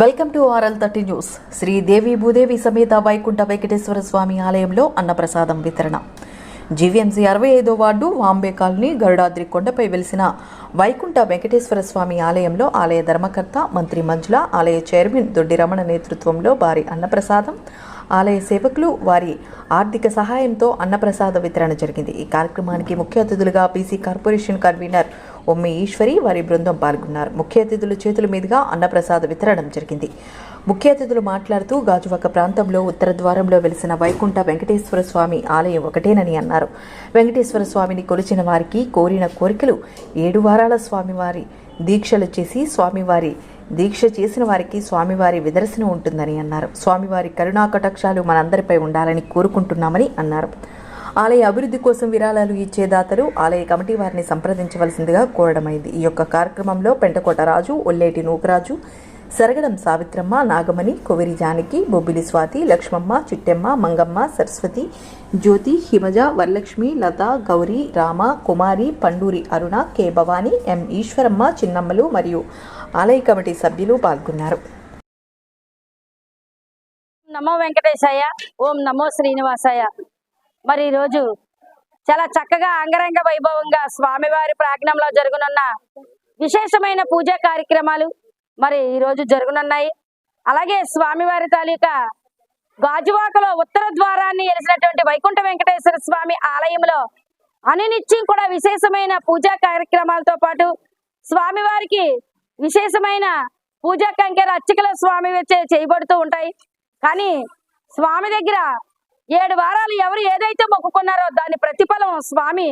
Welcome to RL thirty news. Sri Devi Bhudevi సమేత వైకుంఠ వెంకటేశ్వర స్వామి ఆలయంలో అన్నప్రసాదం వితరణ. జీవీఎంసీ అరవై ఐదో వార్డు వాంబే కాలనీ గరుడాద్రి కొండపై వెలిసిన వైకుంఠ వెంకటేశ్వర స్వామి ఆలయంలో ఆలయ ధర్మకర్త మంత్రి మంజుల ఆలయ చైర్మన్ దొడ్డి రమణ నేతృత్వంలో భారీ అన్నప్రసాదం. ఆలయ సేవకులు వారి ఆర్థిక సహాయంతో అన్నప్రసాద వితరణ జరిగింది. ఈ కార్యక్రమానికి ముఖ్య అతిథులుగా BC corporation convener Ommi Eswari వారి బృందం పాల్గొన్నారు. ముఖ్య అతిథుల చేతుల మీదుగా అన్నప్రసాద వితరణం జరిగింది. ముఖ్య అతిథులు మాట్లాడుతూ గాజువాక ప్రాంతంలో ఉత్తర ద్వారంలో వెలిసిన వైకుంఠ వెంకటేశ్వర స్వామి ఆలయం ఒకటేనని అన్నారు. వెంకటేశ్వర స్వామిని కొలిచిన వారికి కోరిన కోరికలు ఏడు వారాల స్వామివారి దీక్షలు చేసి స్వామివారి దీక్ష చేసిన వారికి స్వామివారి విదర్శనం ఉంటుందని అన్నారు. స్వామివారి కరుణా కటాక్షాలు మనందరిపై ఉండాలని కోరుకుంటున్నామని అన్నారు. ఆలయ అభివృద్ధి కోసం విరాళాలు ఇచ్చే దాతలు ఆలయ కమిటీ వారిని సంప్రదించవలసిందిగా కోరడమైంది. ఈ యొక్క కార్యక్రమంలో పెంటకోట రాజు ఒల్లేటి నూకరాజు సరగడం సావిత్రమ్మ నాగమణి కొవిరి జానకి బొబ్బిలి స్వాతి లక్ష్మమ్మ చిట్టెమ్మ మంగమ్మ సరస్వతి జ్యోతి హిమజ వరలక్ష్మి లత గౌరీ రామ కుమారి పండూరి అరుణ కె భవాని ఎం ఈశ్వరమ్మ చిన్నమ్మలు మరియు ఆలయ కమిటీ సభ్యులు పాల్గొన్నారు. నమో వెంకటేశాయ ఓం నమో శ్రీనివాసాయ మరి ఈరోజు చాలా చక్కగా అంగరంగ వైభవంగా స్వామివారి ప్రాజ్ఞంలో జరుగునున్న విశేషమైన పూజా కార్యక్రమాలు మరి ఈరోజు జరుగునున్నాయి. అలాగే స్వామివారి తాలూకా గాజువాకలో ఉత్తర ద్వారాన్ని వెలిసినటువంటి వైకుంఠ వెంకటేశ్వర స్వామి ఆలయంలో అనునిత్యం కూడా విశేషమైన పూజా కార్యక్రమాలతో పాటు స్వామివారికి విశేషమైన పూజా కంకెర అర్చకల స్వామి వచ్చే చేయబడుతూ ఉంటాయి. కానీ స్వామి దగ్గర ఏడు వారాలు ఎవరు ఏదైతే మొక్కుకున్నారో దాని ప్రతిఫలం స్వామి.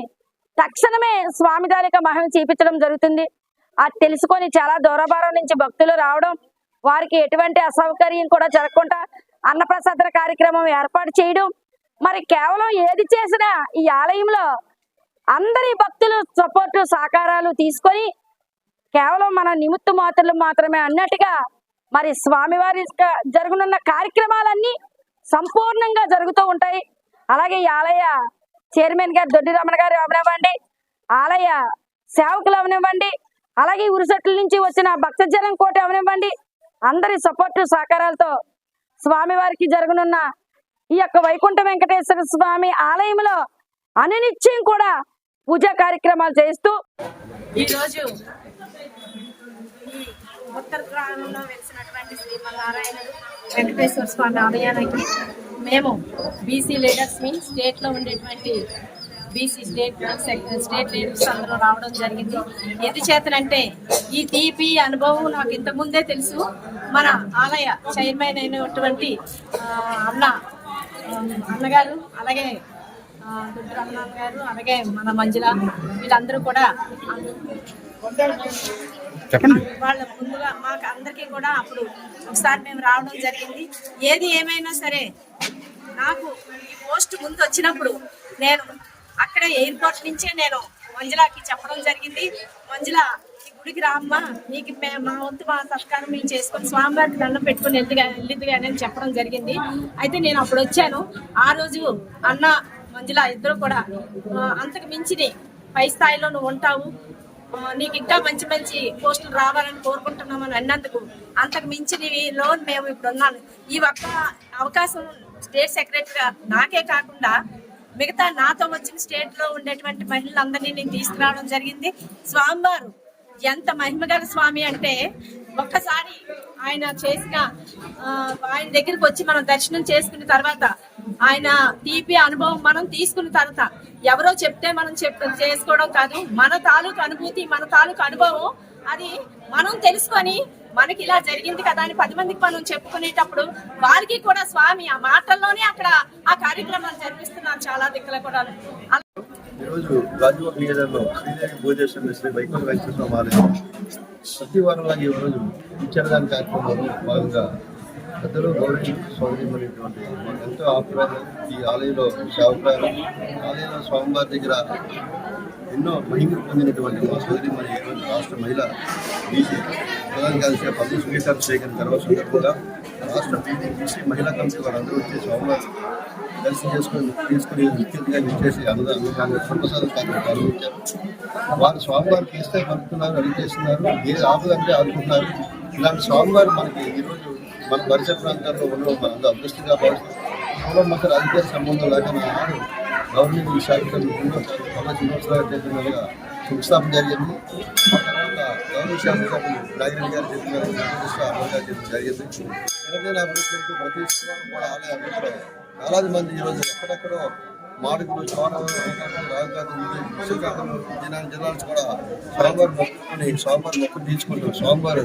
తక్షణమే స్వామి తాలూకా మహిమ చూపించడం జరుగుతుంది. అది తెలుసుకొని చాలా దూరభారం నుంచి భక్తులు రావడం వారికి ఎటువంటి అసౌకర్యం కూడా జరగకుండా అన్నప్రసాద కార్యక్రమం ఏర్పాటు చేయడం. మరి కేవలం ఏది చేసినా ఈ ఆలయంలో అందరి భక్తులు సపోర్టు సహకారాలు తీసుకొని కేవలం మన నిమిత్త మాత్రలు మాత్రమే అన్నట్టుగా మరి స్వామివారి జరగనున్న కార్యక్రమాలన్నీ సంపూర్ణంగా జరుగుతూ ఉంటాయి. అలాగే ఈ ఆలయ చైర్మన్ గారు దొడ్డి రమణ గారు అవనివ్వండి. ఆలయ సేవకులు అవనివ్వండి. అలాగే ఉరిసెట్ల నుంచి వచ్చిన భక్తజనం కోటి అవనివ్వండి. అందరి సపోర్టు సహకారాలతో స్వామివారికి జరగనున్న ఈ యొక్క వైకుంఠ వెంకటేశ్వర స్వామి ఆలయంలో అనునిత్యం కూడా పూజా కార్యక్రమాలు చేస్తూ ఈరోజు ఈ ఉత్తర గ్రామంలో వెలిసినటువంటి శ్రీమన్నారాయణుడు వెంకటేశ్వర స్వామి ఆలయానికి మేము బీసీ లీడర్స్ మీ స్టేట్లో ఉండేటువంటి బీసీ స్టేట్ స్టేట్ లీడర్స్ అందరూ రావడం జరిగింది. ఎందు చేతనంటే ఈ తీపి అనుభవం నాకు ఇంతకుముందే తెలుసు. మన ఆలయ చైర్మన్ అయినటువంటి అన్న అన్నగారు అలాగే దుడ్డు రమణాన్న గారు అలాగే మన మంజుల వీళ్ళందరూ కూడా చెప్పండి. వాళ్ళ ముందుగా మాకు అందరికీ కూడా అప్పుడు ఒకసారి మేము రావడం జరిగింది. ఏది ఏమైనా సరే నాకు ఈ పోస్ట్ ముందు వచ్చినప్పుడు నేను అక్కడ ఎయిర్పోర్ట్ నుంచే నేను మంజులాకి చెప్పడం జరిగింది. మంజుల ఈ గుడికి రామ్మా నీకు మే- మా వంతు మా సత్కారం మేము చేసుకొని స్వామివారికి దండం పెట్టుకొని వెళ్ళిగా వెళ్ళిద్దిగా అని చెప్పడం జరిగింది. అయితే నేను అప్పుడు వచ్చాను. ఆ రోజు అన్న మంజుల ఇద్దరు కూడా అంతకు మించిని పై స్థాయిలో నువ్వు ఉంటావు. నీకు ఇంకా మంచి మంచి పోస్టులు రావాలని కోరుకుంటున్నామని అన్నందుకు అంతకు మించిన లోన్ మేము ఇప్పుడు ఉన్నాను ఈ ఒక్క అవకాశం స్టేట్ సెక్రటరీగా నాకే కాకుండా మిగతా నాతో వచ్చిన స్టేట్లో ఉండేటువంటి మహిళలందరినీ నేను తీసుకురావడం జరిగింది. స్వామివారు ఎంత మహిమగల స్వామి అంటే ఒక్కసారి ఆయన చేసిన ఆయన దగ్గరికి వచ్చి మనం దర్శనం చేసుకున్న తర్వాత ఆయన తీపి అనుభవం మనం తీసుకున్న తర్వాత ఎవరో చెప్తే మనం చెప్ చేసుకోవడం కాదు. మన తాలూకు అనుభూతి మన తాలూకు అనుభవం అది మనం తెలుసుకొని మనకి ఇలా జరిగింది కదా అని పది మందికి మనం చెప్పుకునేటప్పుడు వారికి కూడా స్వామి ఆ మాటల్లోనే అక్కడ ఆ కార్యక్రమాలు జరిపిస్తున్నారు చాలా దిక్కుల కూడా ఈరోజు గాజువాక నియోజకవర్గంలో శ్రీదేవి భోజేశ్వరి శ్రీ వైకుంఠ వెంకటేశ్వర ఆలయం. ప్రతి వారంలో ఈ రోజు ఇచ్చరదాని కార్యక్రమంలో భాగంగా పెద్దలు గౌరవ సోదరిమైనటువంటి మాకు ఎంతో ఆప్యాయం ఈ ఆలయంలో సేవకురాలు ఆలయంలో స్వామివారి దగ్గర ఎన్నో మహిమలు పొందినటువంటి మా సోదరి మరి ఈరోజు రాష్ట్ర మహిళ బీసీ ప్రధాన కార్యదర్శి పబ్లిక్ స్వీకారం శేఖర్ గర్వ సందర్భంగా రాష్ట్ర బీసీ బీసీ మహిళా కమిటీ వారందరూ వచ్చి స్వామివారి దర్శనం చేసుకుని తీసుకుని ముఖ్యంగా ఇచ్చేసి అన్నదానం ప్రసాదం కార్యక్రమం ప్రారంభించారు వారు స్వామివారికి ఇస్తే పడుతున్నారు అడిగేస్తున్నారు ఏ ఆపదంటే ఆదుకుంటున్నారు ఇలాంటి స్వామివారు మనకి ఈరోజు మన పరిసర ప్రాంతాల్లో ఉన్న మన అదృష్టంగా భావిస్తాం కుల మత రాజకీయ సంబంధం లేకుండా నాడు గవర్నమెంట్ శాఖలు చాలా చిన్నోత్సవాలు చెప్పినట్టుగా శంకుస్థాపన జరిగింది. ఆ తర్వాత గవర్నమెంట్ శాసనసభ్యులు నాగిరెడ్డి గారు చెప్పిన వెంకటేశ్వర గారు జరిగింది. తెలంగాణ అభివృద్ధి ప్రతి శనివారం కూడా ఆలయ అభివృద్ధిలో వేలాది మంది ఈరోజు ఎక్కడెక్కడో మాడుగులు చోడవరం శ్రీకాకుళం విజయనగరం జిల్లా నుంచి కూడా స్వామివారి మొక్కుని స్వామివారి మొక్కులు తీర్చుకుంటారు. స్వామివారు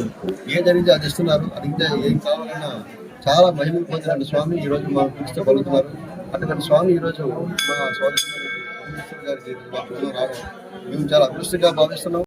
ఏ జరిగితే అది ఇస్తున్నారు. అడిగితే ఏం కావాలన్నా చాలా మహిమ పొందిన స్వామి ఈ మనం పిలిస్తే పలుకుతున్నారు. అటువంటి స్వామి ఈ రోజు మా స్వామి గారికి మేము చాలా అదృష్టంగా భావిస్తున్నాం.